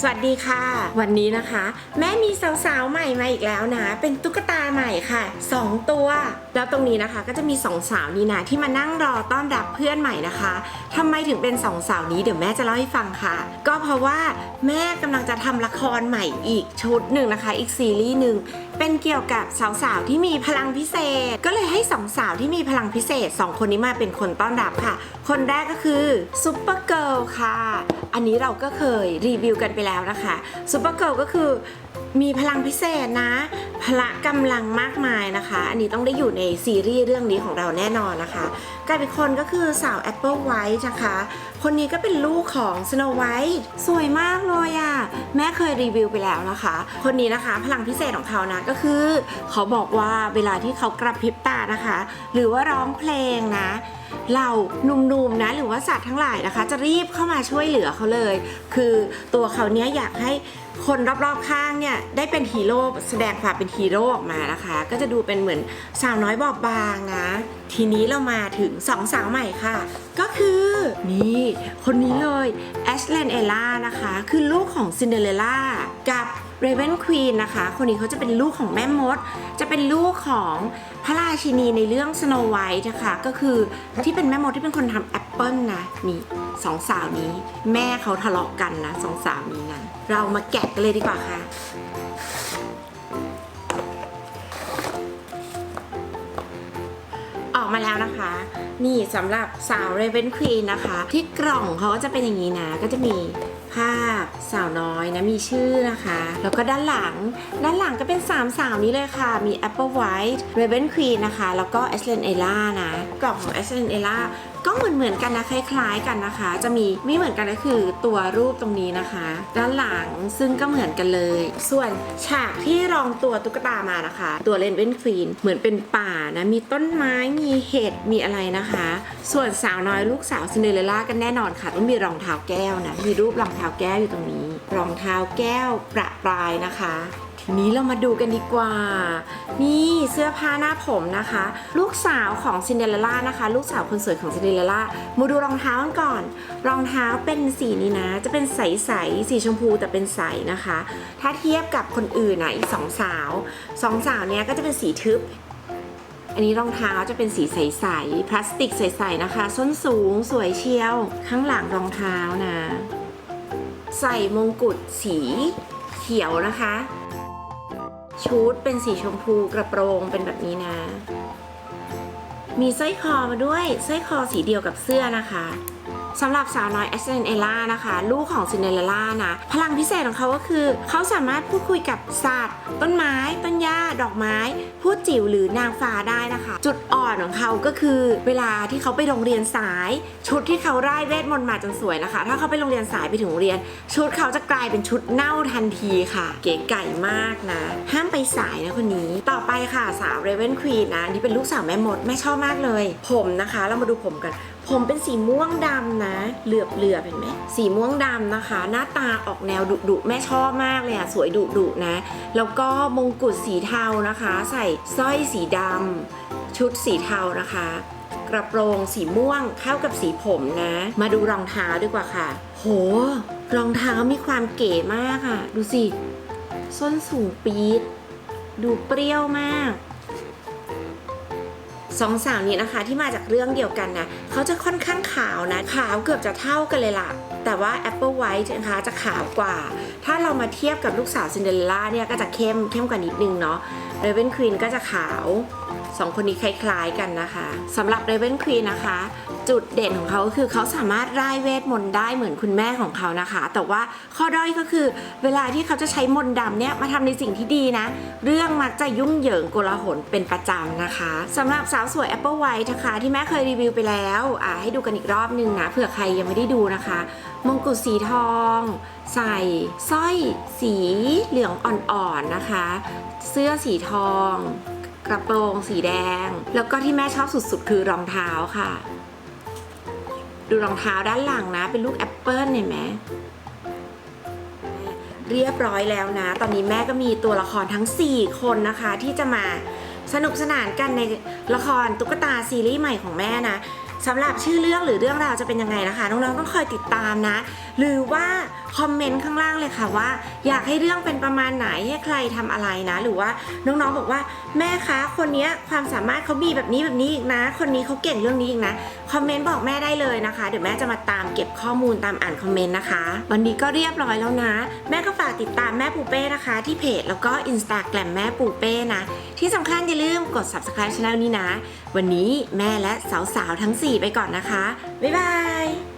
สวัสดีค่ะ วันนี้นะคะ แม่มีสาวๆใหม่มาอีกแล้วนะ เป็นตุ๊กตาใหม่ค่ะ 2 ตัว แล้วตรงนี้นะคะก็จะมีสองสาวนี่นะที่มานั่งรอต้อนรับเพื่อนใหม่นะคะ ทำไมถึงเป็นสองสาวนี้เดี๋ยวแม่จะเล่าให้ฟังค่ะ ก็เพราะว่าแม่กำลังจะทำละครใหม่อีกชุดหนึ่งนะคะ อีกซีรีส์หนึ่งเป็นเกี่ยวกับสาวๆที่มีพลังพิเศษ ก็เลยให้สองสาวที่มีพลังพิเศษสองคนนี้มาเป็นคนต้อนรับค่ะ คนแรกก็คือซุปเปอร์เกิลค่ะ อันนี้เราก็เคยรีวิวกันไปแล้วนะคะซูเปอร์เกิลก็คือมีพลังพิเศษนะ พละกำลังมากมายนะคะ อันนี้ต้องได้อยู่ในซีรีส์เรื่องนี้ของเราแน่นอนนะคะกลายเป็นคนก็คือสาวแอปเปิลไวท์นะคะ คนนี้ก็เป็นลูกของสโนไวท์สวยมากเลยอะ่ะ แม่เคยรีวิวไปแล้วนะคะ คนนี้นะคะพลังพิเศษของเขานะก็คือ เขาบอกว่าเวลาที่เขากระพริบตานะคะ หรือว่าร้องเพลงนะเราหนุ่มๆนะหรือว่าสัตว์ทั้งหลายนะคะ จะรีบเข้ามาช่วยเหลือเขาเลย คือตัวเขาเนี้ยอยากให้ คนรอบๆข้างเนี่ยได้เป็นฮีโร่แสดงความเป็นฮีโร่ออกมานะคะ ก็จะดูเป็นเหมือนสาวน้อยบอบบางนะ ทีนี้เรามาถึงสองสาวใหม่ค่ะ ก็คือนี่คนนี้เลยแอชเลนเอล่านะคะ คือลูกของซินเดอเรลล่ากับเรเวนควีนนะคะ คนนี้เขาจะเป็นลูกของแม่มด จะเป็นลูกของพระราชินีในเรื่องสโนไวท์นะคะ ก็คือที่เป็นแม่มดที่เป็นคนทำแอปเปิลนะนี่ สองสาวนี้ แม่เขาทะเลาะกันนะสองสาวนี้นะเรามาแกะกันเลยดีกว่าค่ะออกมาแล้วนะคะ นี่สำหรับสาวเรเวนควีนนะคะ ที่กล่องเขาก็จะเป็นอย่างนี้นะ ก็จะมีภาพสาวน้อยนะมีชื่อนะคะ แล้วก็ด้านหลัง ด้านหลังก็เป็นสามสาวนี้เลยค่ะ มี Apple White Raven Queen นะคะ แล้วก็ a s h l e n Ella นะ กล่องของ a s h l e n Ella ก็เหมือนเหมือนๆกันนะคล้าย ๆ กันนะคะ จะมีไม่เหมือนกันก็คือตัวรูปตรงนี้นะคะ ด้านหลังซึ่งก็เหมือนกันเลย ส่วนฉากที่รองตัวตุ๊กตามานะคะ ตัวเลนเวนควีนเหมือนเป็นป่านะมีต้นไม้มีเห็ดมีอะไรนะคะ ส่วนสาวน้อยลูกสาวซินเดอเรลล่ากันแน่นอนค่ะต้องมีรองเท้าแก้วนะมีรูปรองเท้าแก้วอยู่ตรงนี้ รองเท้าแก้วประปรายนะคะ นี้เรามาดูกันดีกว่า นี่เสื้อผ้าหน้าผมนะคะ ลูกสาวของซินเดอเรลล่านะคะ ลูกสาวคนสวยของซินเดอเรลล่ามาดูรองเท้ากันก่อน รองเท้าเป็นสีนี้นะ จะเป็นใสๆสีชมพูแต่เป็นใสนะคะ ถ้าเทียบกับคนอื่นนะอีกสองสาวสองสาวเนี้ยก็จะเป็นสีทึบอันนี้รองเท้าจะเป็นสีใสๆพลาสติกใสๆนะคะ ส้นสูงสวยเชียว ข้างหลังรองเท้านะ ใส่มงกุฎสีเขียวนะคะ ชุดเป็นสีชมพูกระโปรงเป็นแบบนี้นะ มีสร้อยคอมาด้วยสร้อยคอสีเดียวกับเสื้อนะคะ สำหรับสาวน้อยแอสเซนเอล่านะคะ ลูกของซินเดอเรลล่านะพลังพิเศษของเขาก็คือ เขาสามารถพูดคุยกับสัตว์ต้นไม้ ต้นหญ้า ดอกไม้ พูดจิ๋วหรือนางฟ้าได้นะคะ จุดอ่อนของเขาก็คือ เวลาที่เขาไปโรงเรียนสาย ชุดที่เขาไร้เวทมนต์มาจนสวยนะคะ ถ้าเขาไปโรงเรียนสายไปถึงโรงเรียน ชุดเขาจะกลายเป็นชุดเน่าทันทีค่ะ เก๋ไก่มากนะ ห้ามไปสายนะคนนี้ต่อไปค่ะสาวเรเวนควีนนะนี่เป็นลูกสาวแม่มดแม่ชอบมากเลย ผมนะคะ เรามาดูผมกัน ผมเป็นสีม่วงดำนะ เหลือบเหลือบๆเห็นไหมสีม่วงดำนะคะ หน้าตาออกแนวดุดุแม่ชอบมากเลยอะสวยดุดุนะ แล้วก็มงกุฎสีเทานะคะ ใส่สร้อยสีดำชุดสีเทานะคะ กระโปรงสีม่วงเข้ากับสีผมนะ มาดูรองเท้าดีกว่าค่ะ โห รองเท้ามีความเก๋มากอะดูสิ ส้นสูงปี๊ดดูเปรี้ยวมาก สองสาวนี้นะคะที่มาจากเรื่องเดียวกันนะเขาจะค่อนข้างขาวนะขาวเกือบจะเท่ากันเลยล่ะ แต่ว่า Apple White นะคะจะขาวกว่า ถ้าเรามาเทียบกับลูกสาวซินเดอเรลล่าเนี่ยก็จะเข้มเข้มกว่านิดนึงเนาะเรเวนควีนก็จะขาว สองคนนี้คล้าย ๆกันนะคะสำหรับ Raven Queen นะคะ จุดเด่นของเขาคือเขาสามารถร่ายเวทมนต์ได้เหมือนคุณแม่ของเขานะคะ แต่ว่าข้อด้อยก็คือ เวลาที่เขาจะใช้มนต์ดำเนี่ยมาทำในสิ่งที่ดีนะ เรื่องมักจะยุ่งเหยิงโกลาหลเป็นประจำนะคะสำหรับสาวสวย Apple White นะคะที่แม่เคยรีวิวไปแล้วอ่าให้ดูกันอีกรอบนึงนะเผื่อใครยังไม่ได้ดูนะคะ มงกุฎสีทอง ใส่สร้อยสีเหลืองอ่อนๆนะคะ เสื้อสีทอง กระโปรงสีแดง แล้วก็ที่แม่ชอบสุดๆ คือรองเท้าค่ะ ดูรองเท้าด้านหลังนะ เป็นลูกแอปเปิลเห็นไหมเรียบร้อยแล้วนะ ตอนนี้แม่ก็มีตัวละครทั้ง 4 คนนะคะ ที่จะมาสนุกสนานกันในละครตุ๊กตาซีรีส์ใหม่ของแม่นะสำหรับชื่อเรื่องหรือเรื่องราวจะเป็นยังไงนะคะ น้องๆต้องคอยติดตามนะ หรือว่าคอมเมนต์ข้างล่างเลยค่ะว่า อยากให้เรื่องเป็นประมาณไหนให้ใครทำอะไรนะ หรือว่าน้องๆบอกว่า แม่คะคนนี้ความสามารถเขามีแบบนี้แบบนี้อีกนะ คนนี้เขาเก่งเรื่องนี้อีกนะคอมเมนต์บอกแม่ได้เลยนะคะเดี๋ยวแม่จะมาตามเก็บข้อมูลตามอ่านคอมเมนต์นะคะ วันนี้ก็เรียบร้อยแล้วนะ แม่ก็ฝากติดตามแม่ปูเป้นะคะ ที่เพจแล้วก็อินสตาแกรมแม่ปูเป้นะ ที่สำคัญอย่าลืมกด subscribe ช่องนี้นะ วันนี้แม่และสาวๆทั้ง 4 ไปก่อนนะคะ บ๊ายบาย